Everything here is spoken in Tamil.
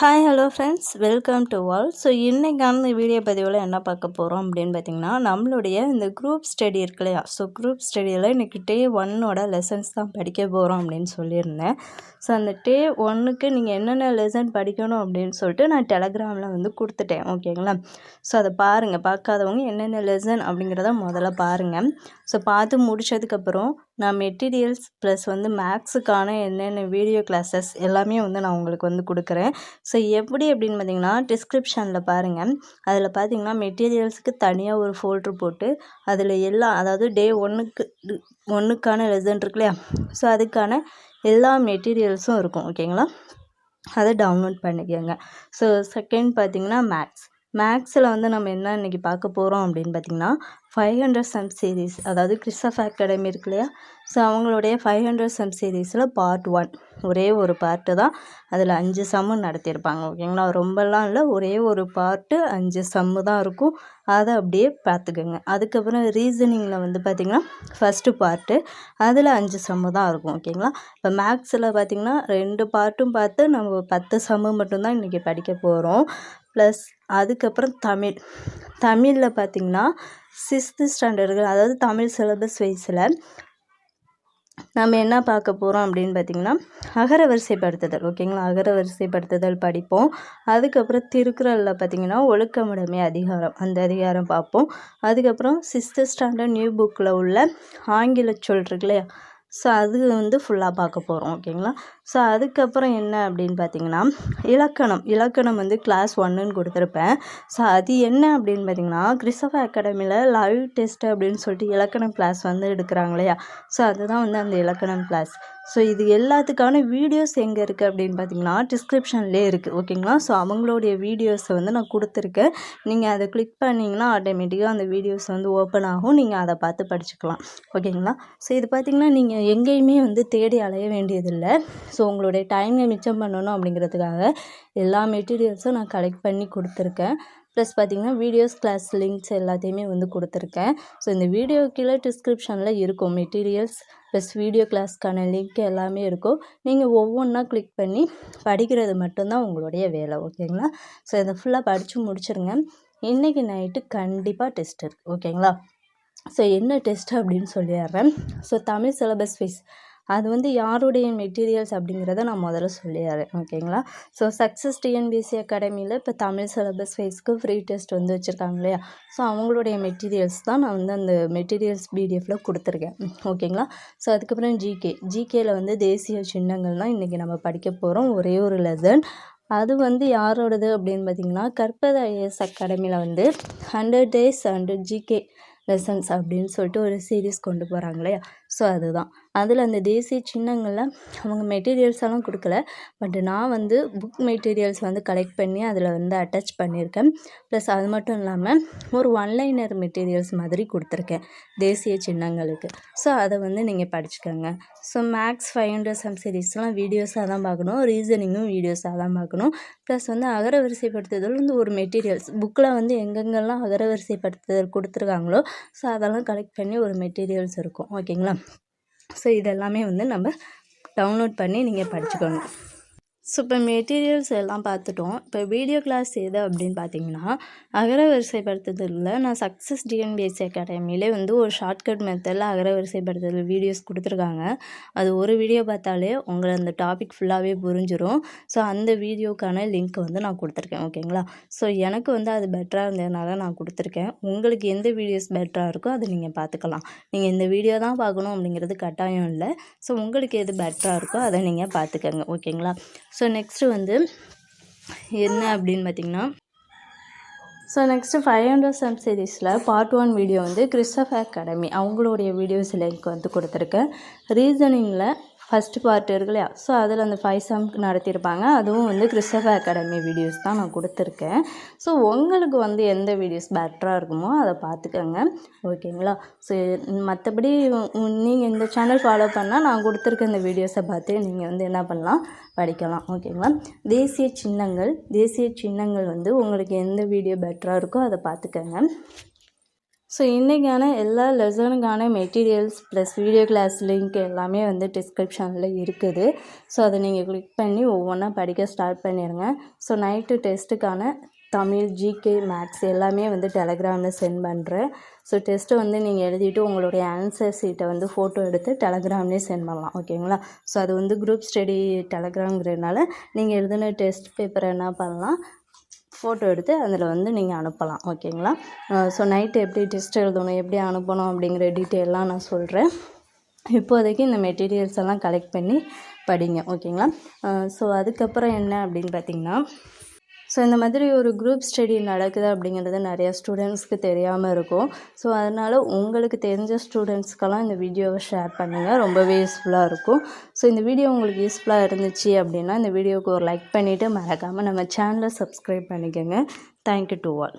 Hi hello friends welcome to all so இன்றைக்கான வீடியோ பதிவில் என்ன பார்க்க போகிறோம் அப்படின்னு பார்த்தீங்கன்னா நம்மளுடைய இந்த குரூப் ஸ்டடி இருக்கு இல்லையா? ஸோ குரூப் ஸ்டடியில் இன்றைக்கி டே ஒன்னோட லெசன்ஸ் தான் படிக்க போகிறோம் அப்படின்னு சொல்லியிருந்தேன். ஸோ அந்த டே ஒன்றுக்கு நீங்கள் என்னென்ன லெசன் படிக்கணும் அப்படின்னு சொல்லிட்டு நான் டெலகிராமில் வந்து கொடுத்துட்டேன். ஓகேங்களா ஸோ அதை பாருங்கள் பார்க்காதவங்க என்னென்ன லெசன் அப்படிங்கிறத முதல்ல பாருங்கள் ஸோ பார்த்து முடித்ததுக்கப்புறம் நான் மெட்டீரியல்ஸ் ப்ளஸ் வந்து மேக்ஸுக்கான என்னென்ன வீடியோ கிளாஸஸ் எல்லாமே வந்து நான் உங்களுக்கு வந்து கொடுக்குறேன். ஸோ எப்படி அப்படின்னு பார்த்தீங்கன்னா டிஸ்கிரிப்ஷனில் பாருங்கள் அதில் பார்த்தீங்கன்னா மெட்டீரியல்ஸுக்கு தனியாக ஒரு ஃபோல்ட்ரு போட்டு அதில் எல்லாம் அதாவது டே ஒன்றுக்கு ஒன்றுக்கான லெசன் இருக்கு இல்லையா? ஸோ அதுக்கான எல்லா மெட்டீரியல்ஸும் இருக்கும் ஓகேங்களா அதை டவுன்லோட் பண்ணிக்கோங்க. ஸோ செகண்ட் பார்த்தீங்கன்னா மேக்ஸ் மேக்ஸில் வந்து நம்ம என்ன இன்றைக்கி பார்க்க போகிறோம் அப்படின்னு பார்த்திங்கன்னா ஃபைவ் ஹண்ட்ரட் சம் சீரீஸ் அதாவது கிறிஸ்டப் அகாடமி இருக்கு இல்லையா? ஸோ அவங்களுடைய ஃபைவ் ஹண்ட்ரட் சம் சீரீஸில் பார்ட் ஒன் ஒரே ஒரு பார்ட்டு தான். அதில் அஞ்சு சம்மு நடத்தியிருப்பாங்க. ஓகேங்களா? ரொம்பலாம் இல்லை. ஒரே ஒரு பார்ட்டு அஞ்சு சம்மு தான் இருக்கும். அதை அப்படியே பார்த்துக்கோங்க. அதுக்கப்புறம் ரீசனிங்கில் வந்து பார்த்திங்கன்னா ஃபஸ்ட்டு பார்ட்டு அதில் அஞ்சு சம்மு தான் இருக்கும். ஓகேங்களா? இப்போ மேக்ஸில் பார்த்திங்கன்னா ரெண்டு பார்ட்டும் பார்த்து நம்ம பத்து சம்மு மட்டும்தான் இன்றைக்கி படிக்க போகிறோம் ப்ளஸ் அதுக்கப்புறம் தமிழ். தமிழில் பார்த்திங்கன்னா சிக்ஸ்த்து ஸ்டாண்டர்டுகள் அதாவது தமிழ் சிலபஸ் வைஸில் நம்ம என்ன பார்க்க போகிறோம் அப்படின்னு பார்த்திங்கன்னா அகர வரிசைப்படுத்துதல். ஓகேங்களா அகர வரிசைப்படுத்துதல் படிப்போம். அதுக்கப்புறம் திருக்குறளில் பார்த்திங்கன்னா ஒழுக்கமுடைமை அதிகாரம். அந்த அதிகாரம் பார்ப்போம். அதுக்கப்புறம் சிக்ஸ்த்து ஸ்டாண்டர்ட் நியூ புக்கில் உள்ள ஆங்கில சொல் இருக்கு இல்லையா? ஸோ அது வந்து ஃபுல்லாக பார்க்க போகிறோம் ஓகேங்களா ஸோ அதுக்கப்புறம் என்ன அப்படின்னு பார்த்தீங்கன்னா இலக்கணம். இலக்கணம் வந்து கிளாஸ் ஒன்றுன்னு கொடுத்துருப்பேன். ஸோ அது என்ன அப்படின்னு பார்த்தீங்கன்னா கிறிஸ்தவ அகாடமியில் லைவ் டெஸ்ட் அப்படின்னு சொல்லிட்டு இலக்கணம் கிளாஸ் வந்து எடுக்கிறாங்க இல்லையா? ஸோ அதுதான் வந்து அந்த இலக்கணம் கிளாஸ் ஸோ இது எல்லாத்துக்கான வீடியோஸ் எங்கே இருக்குது அப்படின்னு பார்த்தீங்கன்னா டிஸ்கிரிப்ஷன்லேயே இருக்குது ஓகேங்களா ஸோ அவங்களுடைய வீடியோஸை வந்து நான் கொடுத்துருக்கேன். நீங்கள் அதை கிளிக் பண்ணிங்கன்னா ஆட்டோமேட்டிக்காக அந்த வீடியோஸ் வந்து ஓப்பன் ஆகும். நீங்கள் அதை பார்த்து படிச்சுக்கலாம். ஓகேங்களா ஸோ இது பார்த்திங்கன்னா நீங்கள் எங்கேயுமே வந்து தேடி அலைய வேண்டியதில்லை. ஸோ ஸோ உங்களுடைய டைமை மிச்சம் பண்ணணும் அப்படிங்கிறதுக்காக எல்லா மெட்டீரியல்ஸும் நான் கலெக்ட் பண்ணி கொடுத்துருக்கேன். ப்ளஸ் பார்த்திங்கன்னா வீடியோஸ் கிளாஸ் லிங்க்ஸ் எல்லாத்தையுமே வந்து கொடுத்துருக்கேன். ஸோ இந்த வீடியோ கீழே டிஸ்கிரிப்ஷனில் இருக்கும் மெட்டீரியல்ஸ் ப்ளஸ் வீடியோ கிளாஸ்க்கான லிங்க் எல்லாமே இருக்கும். நீங்கள் ஒவ்வொன்றா கிளிக் பண்ணி படிக்கிறது மட்டும்தான் உங்களுடைய வேலை ஓகேங்களா ஸோ இதை ஃபுல்லாக படித்து முடிச்சுருங்க. இன்றைக்கி நைட்டு கண்டிப்பாக டெஸ்ட் இருக்குது ஓகேங்களா ஸோ என்ன டெஸ்ட் அப்படின்னு சொல்லிடுறேன். ஸோ தமிழ் சிலபஸ் ஃபீஸ் அது வந்து யாருடைய மெட்டீரியல்ஸ் அப்படிங்கிறத நான் முதல்ல சொல்லிடுறேன் ஓகேங்களா? ஸோ சக்ஸஸ் டிஎன்பிஎஸ்சி அகாடமியில் இப்போ தமிழ் சிலபஸ் வைஸ்க்கு ஃப்ரீ டெஸ்ட் வந்து வச்சுருக்காங்க இல்லையா? ஸோ அவங்களுடைய மெட்டீரியல்ஸ் தான் நான் வந்து அந்த மெட்டீரியல்ஸ் பிடிஎஃப்பில் கொடுத்துருக்கேன் ஓகேங்களா? ஸோ அதுக்கப்புறம் ஜிகே ஜிகேயில் வந்து தேசிய சின்னங்கள் தான் இன்றைக்கி நம்ம படிக்க போகிறோம் ஒரே ஒரு லெசன் அது வந்து யாரோடது அப்படின்னு பார்த்திங்கன்னா கற்பத ஐஎஸ் அகாடமியில் வந்து hundred days hundred GK lessons அப்படின்னு சொல்லிட்டு ஒரு சீரீஸ் கொண்டு போகிறாங்க இல்லையா? ஸோ அதுதான். அதில் அந்த தேசிய சின்னங்களில் அவங்க மெட்டீரியல்ஸ் எல்லாம் கொடுக்கல. பட் நான் வந்து புக் மெட்டீரியல்ஸ் வந்து கலெக்ட் பண்ணி அதில் வந்து அட்டாச் பண்ணியிருக்கேன். ப்ளஸ் அது மட்டும் இல்லாமல் ஒரு ஒன்லைனர் மெட்டீரியல்ஸ் மாதிரி கொடுத்துருக்கேன் தேசிய சின்னங்களுக்கு. ஸோ அதை வந்து நீங்கள் படிச்சுக்கோங்க. So max five hundred sum சீரீஸ்லாம் வீடியோஸாக தான் பார்க்கணும். ரீசனிங்கும் வீடியோஸாக தான் பார்க்கணும். ப்ளஸ் வந்து அகரவரிசைப்படுத்துதல் வந்து ஒரு மெட்டீரியல்ஸ் புக்கில் வந்து எங்கெங்கெல்லாம் அகரவரிசைப்படுத்துதல் கொடுத்துருக்காங்களோ ஸோ அதெல்லாம் கலெக்ட் பண்ணி ஒரு மெட்டீரியல்ஸ் இருக்கும். ஓகேங்களா ஸோ இதெல்லாமே வந்து நம்ம டவுன்லோட் பண்ணி நீங்கள் படிச்சுக்கணும் ஸோ இப்போ மெட்டீரியல்ஸ் எல்லாம் பார்த்துட்டோம். இப்போ வீடியோ கிளாஸ் எது அப்படின்னு பார்த்தீங்கன்னா அகர வரிசைப்படுத்துதலில் நான் சக்ஸஸ் டிஎன்பிஎஸ்சி அகாடமியிலே வந்து ஒரு ஷார்ட்கட் மெத்தடில் அகர வரிசைப்படுத்துதல் வீடியோஸ் கொடுத்துருக்காங்க. அது ஒரு வீடியோ பார்த்தாலே உங்களை அந்த டாபிக் ஃபுல்லாகவே புரிஞ்சிடும் ஸோ அந்த வீடியோக்கான லிங்க் வந்து நான் கொடுத்துருக்கேன் ஓகேங்களா ஸோ எனக்கு வந்து அது பெட்டராக இருந்ததுனால நான் கொடுத்துருக்கேன். உங்களுக்கு எந்த வீடியோஸ் பெட்டராக இருக்கோ அதை நீங்கள் பார்த்துக்கலாம். நீங்கள் இந்த வீடியோ தான் பார்க்கணும் அப்படிங்கிறது கட்டாயம் இல்லை. ஸோ உங்களுக்கு எது பெட்டராக இருக்கோ அதை நீங்கள் பார்த்துக்கோங்க ஓகேங்களா ஸோ நெக்ஸ்ட்டு வந்து என்ன அப்படின்னு பார்த்திங்கன்னா so next five hundred sum சீரீஸில் பார்ட் ஒன் வீடியோ வந்து கிறிஸ்டப் அகாடமி அவங்களுடைய வீடியோஸ் லிங்க் வந்து கொடுத்துருக்கேன் ரீசனிங்கில் ஃபஸ்ட்டு பார்ட் இருக்கு இல்லையா ஸோ அதில் அந்த ஃபைவ் சம் நடத்தியிருப்பாங்க. அதுவும் வந்து கிறிஸ்தவ அகாடமி வீடியோஸ் தான் நான் கொடுத்துருக்கேன். ஸோ உங்களுக்கு வந்து எந்த வீடியோஸ் பெட்டராக இருக்குமோ அதை பார்த்துக்கோங்க. ஓகேங்களா? ஸோ மற்றபடி நீங்கள் இந்த சேனல் ஃபாலோ பண்ணால் நான் கொடுத்துருக்க இந்த வீடியோஸை பார்த்து நீங்கள் வந்து என்ன பண்ணலாம்? படிக்கலாம். ஓகேங்களா? தேசிய சின்னங்கள் தேசிய சின்னங்கள் வந்து உங்களுக்கு எந்த வீடியோ பெட்டராக இருக்கோ அதை பார்த்துக்கோங்க. ஸோ இன்றைக்கான எல்லா லெசனுக்கான materials plus video class link எல்லாமே வந்து டிஸ்கிரிப்ஷனில் இருக்குது. ஸோ அதை நீங்கள் கிளிக் பண்ணி ஒவ்வொன்றா படிக்க ஸ்டார்ட் பண்ணிடுங்க ஸோ நைட்டு டெஸ்ட்டுக்கான தமிழ் ஜிகே மேக்ஸ் எல்லாமே வந்து டெலகிராமில் சென்ட் பண்ணுறேன் ஸோ டெஸ்ட்டு வந்து நீங்கள் எழுதிட்டு உங்களுடைய ஆன்சர் சீட்டை வந்து ஃபோட்டோ எடுத்து டெலகிராம்லேயே சென்ட் பண்ணலாம். ஓகேங்களா ஸோ அது வந்து குரூப் ஸ்டடி டெலகிராம்ங்கிறதுனால நீங்கள் எழுதின டெஸ்ட் பேப்பரை என்ன பண்ணலாம்? ஃபோட்டோ எடுத்து அதில் வந்து நீங்கள் அனுப்பலாம் ஓகேங்களா? ஸோ நைட்டு எப்படி டெஸ்ட் எழுதணும் எப்படி அனுப்பணும் அப்படிங்கிற டீட்டெயிலாம் நான் சொல்கிறேன் இப்போதைக்கு இந்த மெட்டீரியல்ஸ் எல்லாம் கலெக்ட் பண்ணி படிங்க ஓகேங்களா? ஸோ அதுக்கப்புறம் என்ன அப்படின்னு பார்த்தீங்கன்னா ஸோ இந்த மாதிரி ஒரு குரூப் ஸ்டடி நடக்குது அப்படிங்கிறது நிறையா ஸ்டூடெண்ட்ஸ்க்கு தெரியாமல் இருக்கும். ஸோ அதனால் உங்களுக்கு தெரிஞ்ச ஸ்டூடெண்ட்ஸ்க்கெல்லாம் இந்த வீடியோவை ஷேர் பண்ணுங்கள் ரொம்பவே யூஸ்ஃபுல்லாக இருக்கும். ஸோ இந்த வீடியோ உங்களுக்கு யூஸ்ஃபுல்லாக இருந்துச்சு அப்படின்னா இந்த வீடியோவுக்கு ஒரு லைக் பண்ணிவிட்டு மறக்காமல் நம்ம சேனலை சப்ஸ்கிரைப் பண்ணிக்கோங்க. Thank you to all